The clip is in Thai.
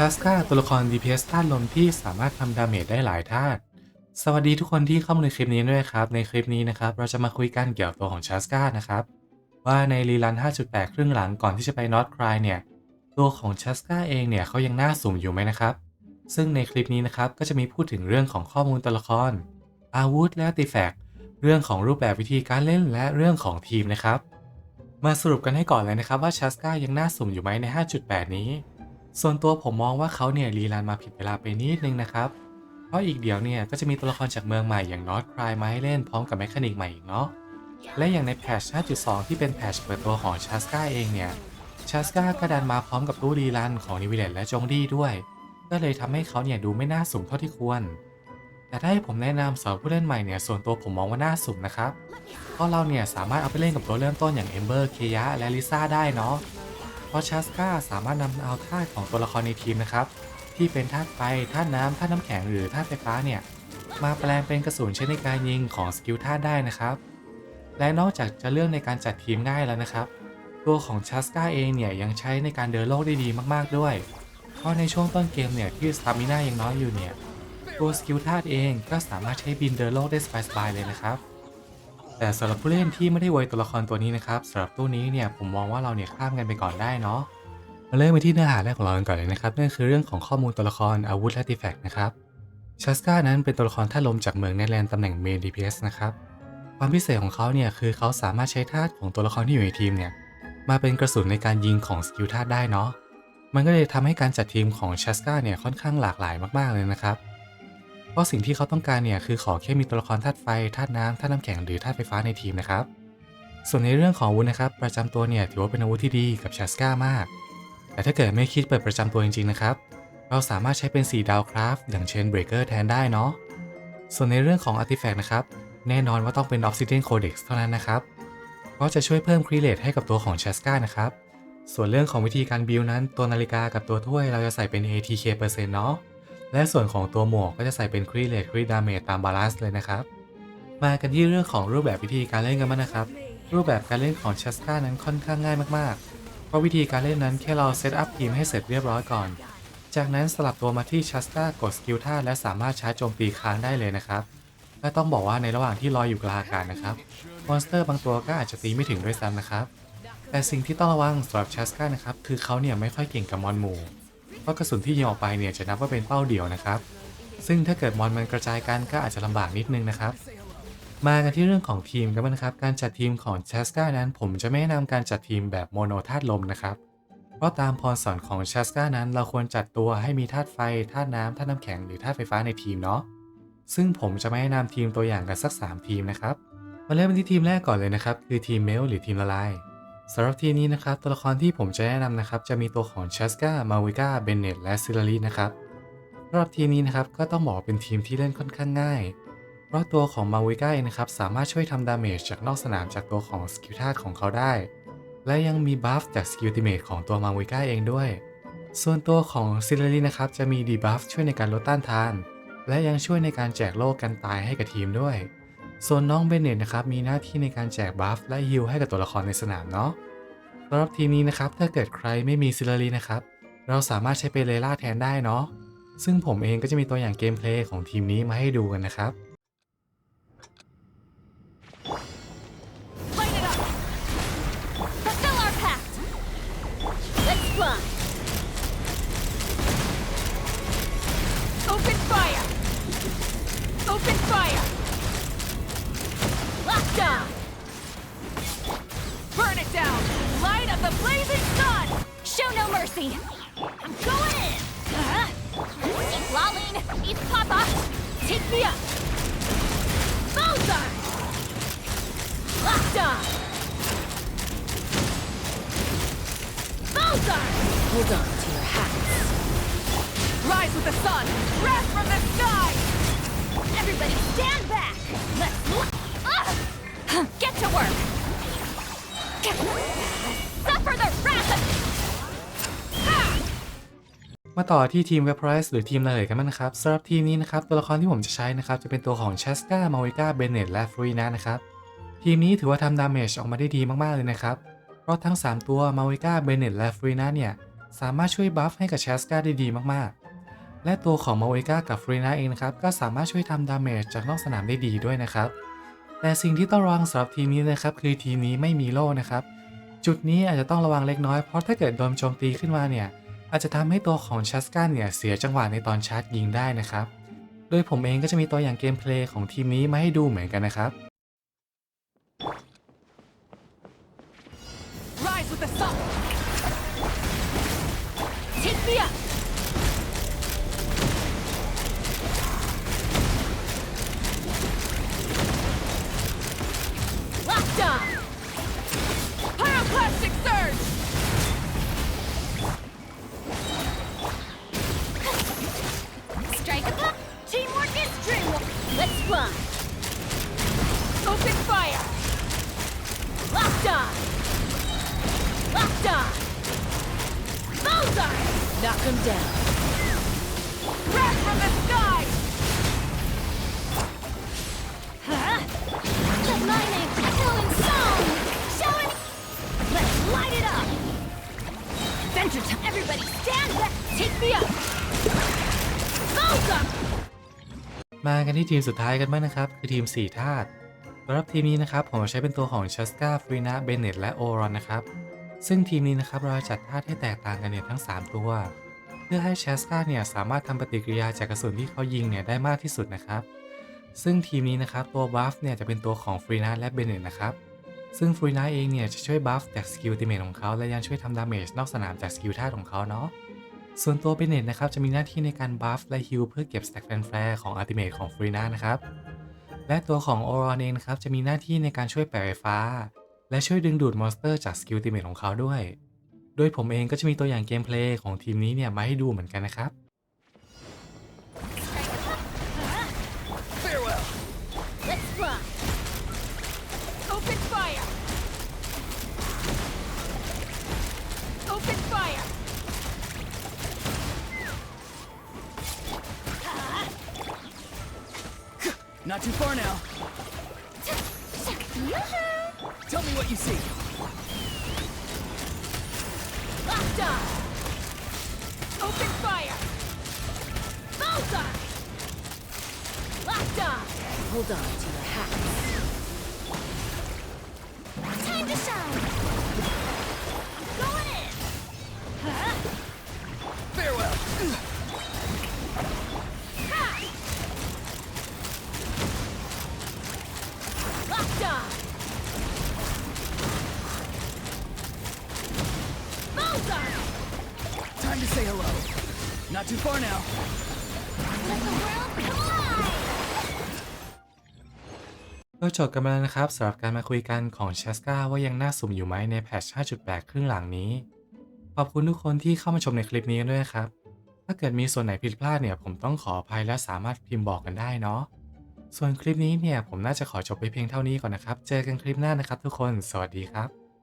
ชาสกาตัวละคร DPS ธาตุลมที่สามารถทำดาเมจได้หลายธาตุสวัสดีทุกคนที่เข้ามาในคลิปนี้ด้วยครับ ในคลิปนี้นะครับ เราจะมาคุยกันเกี่ยวกับตัวของชาสกานะครับ ว่าในรีลัน 5.8 ครึ่งหลังก่อนที่จะไปนอตคลายเนี่ย ตัวของชาสกาเองเนี่ยเขายังน่าสุ่มอยู่ไหมนะครับ ซึ่งในคลิปนี้นะครับก็จะมีพูดถึงเรื่องของข้อมูลตัวละคร อาวุธและติแฟกเรื่องของรูปแบบวิธีการเล่นและเรื่องของทีมนะครับ มาสรุปกันให้ก่อนเลยนะครับว่าชาสกายังน่าสุ่มอยู่ไหมใน 5.8 นี้ ส่วนตัวผมมองว่าเขาเนี่ยรีลันมาผิดเวลาไปนิดนึงนะครับ เพราะอีกเดี๋ยวเนี่ยก็จะมีตัวละครจากเมืองใหม่อย่างนอตคลายมาให้เล่นพร้อมกับแมคานิกใหม่อีกเนาะ และอย่างในแพทช5.2 ที่เป็นแพทชเปิดตัวของชาสกาเองเนี่ยชาสกาก็ดันมาพร้อมกับตู้รีลันของนิวิเลตและจงดี้ด้วย ก็เลยทำให้เขาเนี่ยดูไม่น่าสุ่มเท่าที่ควร แต่ถ้าให้ผมแนะนำสำหรับผู้เล่นใหม่เนี่ยส่วนตัวผมมองว่าน่าสุ่มนะครับ เพราะเราเนี่ยสามารถเอาไปเล่นกับตัวเริ่มต้นอย่างเอมเบอร์ เคยะและลิซ่าได้เนาะ เพราะชาสกาสามารถนำเอาธาตุของตัวละครในทีมนะครับ ที่เป็นธาตุไฟธาตุน้ำธาตุน้ำแข็งหรือธาตุไฟฟ้าเนี่ยมาแปลงเป็นกระสุนใช้ในการยิงของสกิลธาตุได้นะครับ และนอกจากจะเลือกในการจัดทีมง่ายแล้วนะครับ ตัวของชาสกาเองเนี่ยยังใช้ในการเดินโลกได้ดีมากๆด้วย เพราะในช่วงต้นเกมเนี่ยที่สตามิน่ายังน้อยอยู่เนี่ยตัวสกิลธาตุเองก็สามารถใช้บินเดินโลกได้สบายๆเลยนะครับ แต่สำหรับผู้เล่นที่ไม่ได้ไวตัวละครตัวนี้นะครับสำหรับตู้นี้เนี่ยผมมองว่าเราเนี่ยข้ามกันไปก่อนได้เนาะมาเริ่มไปที่เนื้อหาแรกของเรากันก่อนเลยนะครับนั่นคือเรื่องของข้อมูลตัวละครอาวุธและติแฟกต์นะครับชัสกานั้นเป็นตัวละครท่าลมจากเมืองเนแลนด์ตำแหน่งเมน DPS นะครับความพิเศษของเขาเนี่ยคือเขาสามารถใช้ธาตุของตัวละครที่อยู่ในทีมเนี่ยมาเป็นกระสุนในการยิงของสกิลธาตุได้เนาะมันก็เลยทำให้การจัดทีมของชัสกาเนี่ยค่อนข้างหลากหลายมากๆเลยนะครับ ราะสิ่งที่เขาต้องการเนี่ยคือขอแค่มีตัวละครธาตุไฟธาตุน้ำธาตุน้ำแข็งหรือธาตุไฟฟ้าในทีมนะครับ ส่วนในเรื่องของอาวุธนะครับ ประจำตัวเนี่ยถือว่าเป็นอาวุธที่ดีกับชาสกามาก แต่ถ้าเกิดไม่คิดเปิดประจำตัวจริงๆนะครับ เราสามารถใช้เป็น4ดาวคราฟอย่างเช่นเบรกเกอร์แทนได้เนาะ ส่วนในเรื่องของอาร์ติแฟกต์นะครับ แน่นอนว่าต้องเป็น Obsidian Codex เท่านั้นนะครับ เพราะจะช่วยเพิ่มครีเลตให้กับตัวของชาสกานะครับ ส่วนเรื่องของวิธีการบิลนั้นตัวนาฬิกากับตัวถ้วยเราจะใส่เป็น ATK เปอร์เซ็นต์เนาะ และส่วนของตัวหมวกก็จะใส่เป็นครีเลตครีดาเมจตามบาลานซ์เลยนะครับ มากันที่เรื่องของรูปแบบวิธีการเล่นกันบ้างนะครับ รูปแบบการเล่นของชัสกานั้นค่อนข้างง่ายมากๆ เพราะวิธีการเล่นนั้นแค่เราเซตอัพทีมให้เสร็จเรียบร้อยก่อน จากนั้นสลับตัวมาที่ชัสกากดสกิลท่าและสามารถชาร์จโจมตีค้างได้เลยนะครับและต้องบอกว่าในระหว่างที่ลอยอยู่กลางอากาศนะครับ มอนสเตอร์บางตัวก็อาจจะตีไม่ถึงด้วยซ้ำนะครับ แต่สิ่งที่ต้องระวังสำหรับชัสกานะครับคือเขาเนี่ยไม่ค่อยเก่งกับมอนหมู่ ราะกระสุนที่ยิงออกไปเนี่ยจะนับว่าเป็นเป้าเดี่ยวนะครับ ซึ่งถ้าเกิดมอนมันกระจายกันก็อาจจะลำบากนิดนึงนะครับ มากันที่เรื่องของทีมกันบ้างนะครับ การจัดทีมของชสกานั้น ผมจะไม่แนะนำการจัดทีมแบบโมโนธาตุลมนะครับ เพราะตามพรสอนของชสกานั้นเราควรจัดตัวให้มีธาตุไฟธาตุน้ำธาตุน้ำแข็งหรือธาตุไฟฟ้าในทีมเนาะซึ่งผมจะไม่แนะนำทีมตัวอย่างกันสัก 3 ทีมนะครับมาเริ่มกันที่ทีมแรกก่อนเลยนะครับ คือทีมเมลหรือทีมละลาย สำหรับทีนี้นะครับตัวละครที่ผมจะแนะนำนะครับจะมีตัวของชัสกามาวิกาเบนเนตและซิลารีนะครับสำหรับทีนี้นะครับก็ต้องบอกเป็นทีมที่เล่นค่อนข้างง่าย เพราะตัวของมาวิกาเองนะครับสามารถช่วยทำดาเมจจากนอกสนามจากตัวของสกิลธาตุของเขาได้ และยังมีบัฟจากสกิลติเมทของตัวมาวิกาเองด้วย ส่วนตัวของซิลารีนะครับจะมีดีบัฟช่วยในการลดต้านทาน และยังช่วยในการแจกโล่กันตายให้กับทีมด้วย ส่วนน้องเบนเนตนะครับมีหน้าที่ในการแจกบัฟและฮิลให้กับตัวละครในสนามเนาะสำหรับทีนี้นะครับถ้าเกิดใครไม่มีซิลารีนะครับ เราสามารถใช้เป็นเลล่าแทนได้เนาะซึ่งผมเองก็จะมีตัวอย่างเกมเพลย์ของทีมนี้มาให้ดูกันนะครับ mercy! I'm going in! Uh-huh. Eat Lolling! Eat Papa! Take me up! Mozart! Locked on! Mozart! Hold on to your hats. Rise with the sun! Rest from the sky! Everybody stand back! Let's look! Get to work! Suffer the wrath of... มาต่อที่ทีม v a p o r i z e หรือทีมระเหยกันบ้างนะครับสำหรับทีมนี้นะครับตัวละครที่ผมจะใช้นะครับจะเป็นตัวของ c h a s k a m a v i k a b e n n e t และ f r e e n a นะครับทีมนี้ถือว่าทำดาเมจออกมาได้ดีมากๆเลยนะครับ เพราะทั้ง 3 ตัว m a v i k a b e n n e t และ f r e e n a เนี่ยสามารถช่วยบัฟให้กับแชสกาได้ดีมากๆ และตัวของมาโอเอกากับฟรีนาเองนะครับก็สามารถช่วยทำดาเมจจากนอกสนามได้ดีด้วยนะครับแต่สิ่งที่ต้องระวังสำหรับทีมนี้นะครับคือทีมนี้ไม่มีโล่นะครับจุดนี้อาจจะต้องระวังเล็กน้อยเพราะถ้าเกิดโดนโจมตีขึ้นมาเนี่ย อาจจะทำให้ตัวของชัสกาเนี่ยเสียจังหวะในตอนชาร์จยิงได้นะครับ โดยผมเองก็จะมีตัวอย่างเกมเพลย์ของทีมนี้มาให้ดูเหมือนกันนะครับ Rise with the sun! Take me up! Let's! Open fire! Locked on! Locked on! Bullseye! Knock him down. Wrath from the sky! กันที่ทีมสุดท้ายกันบ้างนะครับ คือทีม 4 ธาตุสำหรับทีมนี้นะครับ ผมใช้เป็นตัวของชัสกาฟรีนาเบเนตและโอรอนนะครับ ซึ่งทีมนี้นะครับเราจะจัดธาตุให้แตกต่างกันเนี่ยทั้ง 3 ตัว เพื่อให้ชัสกาเนี่ยสามารถทำปฏิกิริยาจากกระสุนที่เขายิงเนี่ยได้มากที่สุดนะครับ ซึ่งทีมนี้นะครับตัวบัฟเนี่ยจะเป็นตัวของฟรีนาและเบเนตนะครับ ซึ่งฟรีนาเองเนี่ยจะช่วยบัฟจากสกิลติเมทของเขาและยังช่วยทำดาเมจนอกสนามจากสกิลธาตุของเขาเนาะ ส่วนตัวเบเนตนะครับจะมีหน้าที่ในการบัฟและฮิลเพื่อเก็บสแต็กแฟนแฟร์ของอัลติเมทของฟรีนานะครับและตัวของโอรอนเองนะครับจะมีหน้าที่ในการช่วยแปะไฟฟ้า และช่วยดึงดูดมอนสเตอร์จากสกิลติเมทของเขาด้วย โดยผมเองก็จะมีตัวอย่างเกมเพลย์ของทีมนี้เนี่ยมาให้ดูเหมือนกันนะครับ Not too far now. Tell me what you see. Locked on! Open fire! Bullseye! Locked on! Hold on to your hats. Time to shine! Not too far now. Let the world collide! ก็จบกันมาแล้วนะครับสำหรับการมาคุยกันของเชสกาว่ายังน่าสุ่มอยู่ไหมในแพทช์5.8 ครึ่งหลังนี้ ขอบคุณทุกคนที่เข้ามาชมในคลิปนี้ด้วยครับ ถ้าเกิดมีส่วนไหนผิดพลาดเนี่ยผมต้องขออภัยและสามารถพิมพ์บอกกันได้เนาะ ส่วนคลิปนี้เนี่ยผมน่าจะขอจบไปเพียงเท่านี้ก่อนนะครับ เจอกันคลิปหน้านะครับทุกคน สวัสดีครับ